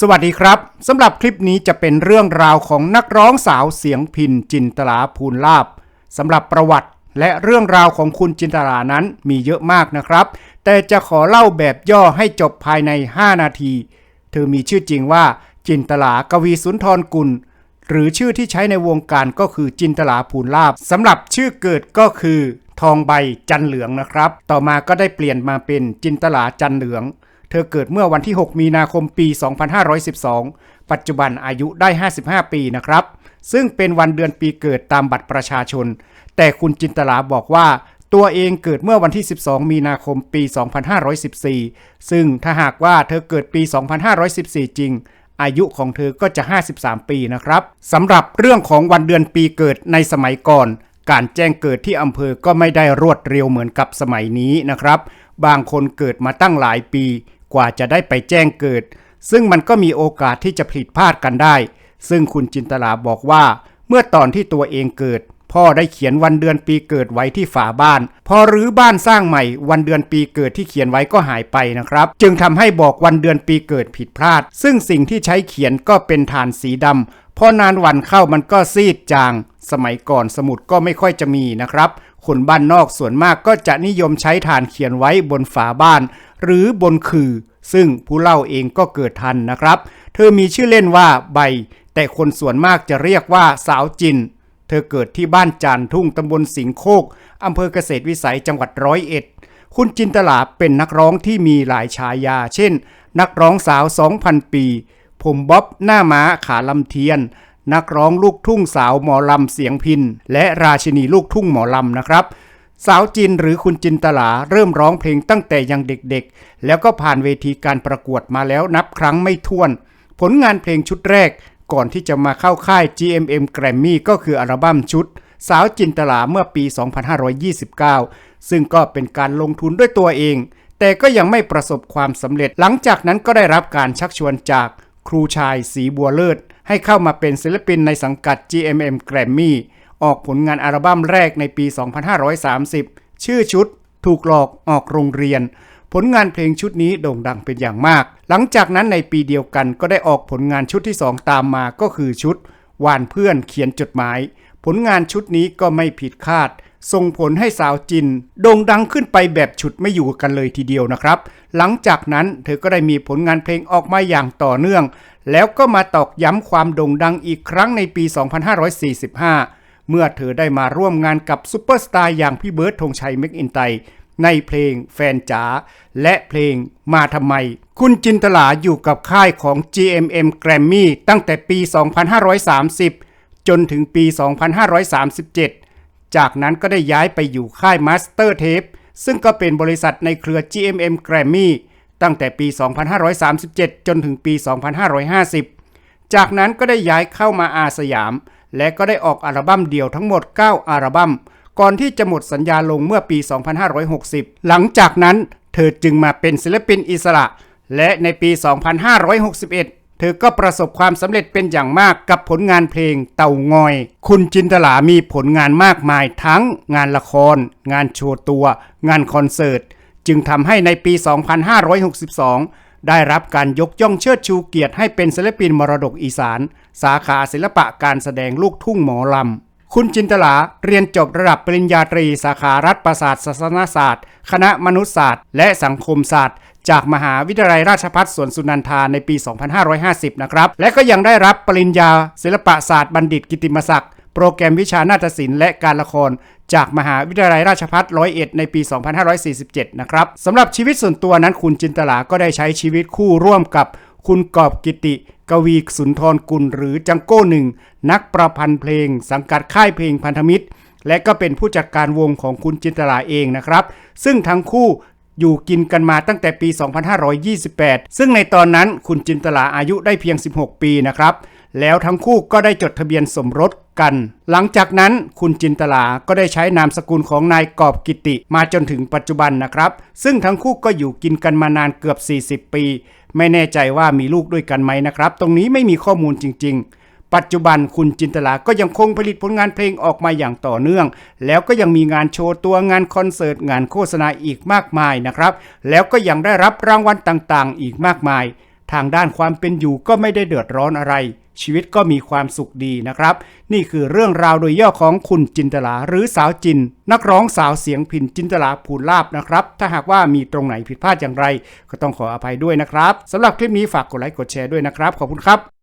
สวัสดีครับสำหรับคลิปนี้จะเป็นเรื่องราวของนักร้องสาวเสียงพินจินตลาภูลลาบสำหรับประวัติและเรื่องราวของคุณจินตลานั้นมีเยอะมากนะครับ แต่จะขอเล่าแบบย่อให้จบภายใน 5 นาที เธอมีชื่อจริงว่า จินตลากวีสุนทรกุล หรือชื่อที่ใช้ในวงการก็คือจินตลาภูลลาบสำหรับชื่อเกิดก็คือ ทองใบจันเหลืองนะครับ ต่อมาก็ได้เปลี่ยนมาเป็นจินตลาจันเหลือง เธอเกิดเมื่อวันที่ 6 มีนาคมปี 2512 ปัจจุบันอายุได้ 55 ปีนะครับ ซึ่งเป็นวันเดือนปีเกิดตามบัตรประชาชน แต่คุณจินตลาบอกว่าตัวเองเกิดเมื่อวันที่ 12 มีนาคมปี 2514 ซึ่งถ้าหากว่าเธอเกิดปี 2514 จริง อายุของเธอก็จะ 53 ปีนะครับสำหรับเรื่องของวันเดือนปีเกิดในสมัยก่อน การแจ้งเกิดที่อำเภอก็ไม่ได้รวดเร็วเหมือนกับสมัยนี้นะครับ บางคนเกิดมาตั้งหลายปี กว่าจะได้ไปแจ้งเกิด ซึ่งมันก็มีโอกาสที่จะผิดพลาดกันได้ ซึ่งคุณจินตลาบอกว่า เมื่อตอนที่ตัวเองเกิด พ่อได้เขียนวันเดือนปีเกิดไว้ที่ฝาบ้าน พอรื้อบ้านสร้างใหม่ วันเดือนปีเกิดที่เขียนไว้ก็หายไปนะครับ จึงทำให้บอกวันเดือนปีเกิดผิดพลาด ซึ่งสิ่งที่ใช้เขียนก็เป็นฐานสีดำพอนานวันเข้ามันก็ซีดจาง สมัยก่อนสมุดก็ไม่ค่อยจะมีนะครับคนบ้านนอกส่วนมากก็จะนิยมใช้ฐานเขียนไว้บนฝาบ้าน หรือบนคือ ซึ่งผู้เล่าเองก็เกิดทันนะครับ เธอมีชื่อเล่นว่าใบ แต่คนส่วนมากจะเรียกว่าสาวจิน เธอเกิดที่บ้านจานทุ่งตำบลสิงโคกอำเภอเกษตรวิสัยจังหวัดร้อยเอ็ดคุณจินตลาเป็นนักร้องที่มีหลายฉายา เช่น นักร้องสาว 2,000 ปี ผมบ๊อบหน้าม้าขาลำเทียน นักร้องลูกทุ่งสาวหมอลำเสียงพิน และราชินีลูกทุ่งหมอลำนะครับ สาวจินหรือคุณจินตลาเริ่มร้องเพลงตั้งแต่ยังเด็กๆ แล้วก็ผ่านเวทีการประกวดมาแล้วนับครั้งไม่ถ้วน ผลงานเพลงชุดแรก ก่อนที่จะมาเข้าค่าย GMM Grammy ก็คืออัลบั้มชุด สาวจินตลาเมื่อปี 2529 ซึ่งก็เป็นการลงทุนด้วยตัวเอง แต่ก็ยังไม่ประสบความสำเร็จ หลังจากนั้นก็ได้รับการชักชวนจากครูชายสีบัวเลิศให้เข้ามาเป็นศิลปินในสังกัด GMM Grammy ออกผลงานอัลบั้มแรกในปี 2530 ชื่อชุด ถูกหลอกออกโรงเรียน ผลงานเพลงชุดนี้โด่งดังเป็นอย่างมาก หลังจากนั้นในปีเดียวกันก็ได้ออกผลงานชุดที่ 2 ตามมาก็คือชุด วานเพื่อนเขียนจดหมาย ผลงานชุดนี้ก็ไม่ผิดคาดส่งผลให้สาวจินโด่งดังขึ้นไปแบบฉุดไม่อยู่กันเลยทีเดียวนะครับ หลังจากนั้นเธอก็ได้มีผลงานเพลงออกมาอย่างต่อเนื่อง แล้วก็มาตอกย้ำความโด่งดังอีกครั้งในปี 2545 เมื่อเธอได้มาร่วมงานกับซูเปอร์สตาร์อย่างพี่เบิร์ดธงชัยเมกอินไตในเพลงแฟนจ๋าและเพลงมาทำไม คุณจินตลาอยู่กับค่ายของ GMM Grammy ตั้งแต่ปี 2530 จนถึงปี 2537 จากนั้นก็ได้ย้ายไปอยู่ค่าย Master Tape ซึ่งก็เป็นบริษัทในเครือ GMM Grammy ตั้งแต่ปี 2537 จนถึงปี 2550 จากนั้นก็ได้ย้ายเข้ามาอาสยาม และก็ได้ออกอัลบั้มเดี่ยวทั้งหมด 9 อัลบั้ม ก่อนที่จะหมดสัญญาลงเมื่อปี 2560 หลังจากนั้นเธอจึงมาเป็นศิลปินอิสระ และในปี 2561เธอก็ประสบความสำเร็จเป็นอย่างมากกับผลงานเพลงเต่างอย คุณจินตลามีผลงานมากมายทั้งงานละคร งานโชว์ตัว งานคอนเสิร์ต จึงทำให้ในปี 2562 ได้รับการยกย่องเชิดชูเกียรติให้เป็นศิลปินมรดกอีสาน สาขาศิลปะการแสดงลูกทุ่งหมอลำ คุณจินตลาเรียนจบระดับปริญญาตรี สาขารัฐประศาสตร์ศาสนศาสตร์ คณะมนุษยศาสตร์ และสังคมศาสตร์ จากมหาวิทยาลัยราชภัฏสวนสุนันทาในปี 2550 นะครับ และก็ยังได้รับปริญญาศิลปศาสตร์บัณฑิตกิติมศักดิ์ โปรแกรมวิชานาฏศิลป์และการละคร จากมหาวิทยาลัยราชภัฏร้อยเอ็ดในปี 2547 นะครับสำหรับชีวิตส่วนตัวนั้นคุณจินตลาก็ได้ใช้ชีวิตคู่ร่วมกับคุณกอบกิติ กวีสุนทรกุลหรือจังโก้หนึ่งนักประพันธ์เพลง สังกัดค่ายเพลงพันธมิตร และก็เป็นผู้จัดการวงของคุณจินตลาเองนะครับ ซึ่งทั้งคู่อยู่กินกันมาตั้งแต่ปี 2528 ซึ่งในตอนนั้นคุณจินตลาอายุได้เพียง 16 ปีนะครับ แล้วทั้งคู่ก็ได้จดทะเบียนสมรส กัน หลังจากนั้นคุณจินตลาก็ได้ใช้นามสกุลของนายกอบกิติ มาจนถึงปัจจุบันนะครับ ซึ่งทั้งคู่ก็อยู่กินกันมานานเกือบ 40 ปี ไม่แน่ใจว่ามีลูกด้วยกันไหมนะครับ ตรงนี้ไม่มีข้อมูลจริง ๆปัจจุบันคุณจินตลาก็ยังคงผลิตผลงานเพลงออกมาอย่างต่อเนื่อง แล้วก็ยังมีงานโชว์ตัวงานคอนเสิร์ตงานโฆษณาอีกมากมายนะครับ แล้วก็ยังได้รับรางวัลต่างๆ อีกมากมาย ทางด้านความเป็นอยู่ก็ไม่ได้เดือดร้อนอะไร ชีวิตก็มีความสุขดีนะครับ นี่คือเรื่องราวโดยย่อของคุณจินตลาหรือสาวจิน นักร้องสาวเสียงพินจินตลาภูลลาบนะครับ ถ้าหากว่ามีตรงไหนผิดพลาดอย่างไร ก็ต้องขออภัยด้วยนะครับสำหรับคลิปนี้ฝากกดไลค์กดแชร์ด้วยนะครับ ขอบคุณครับ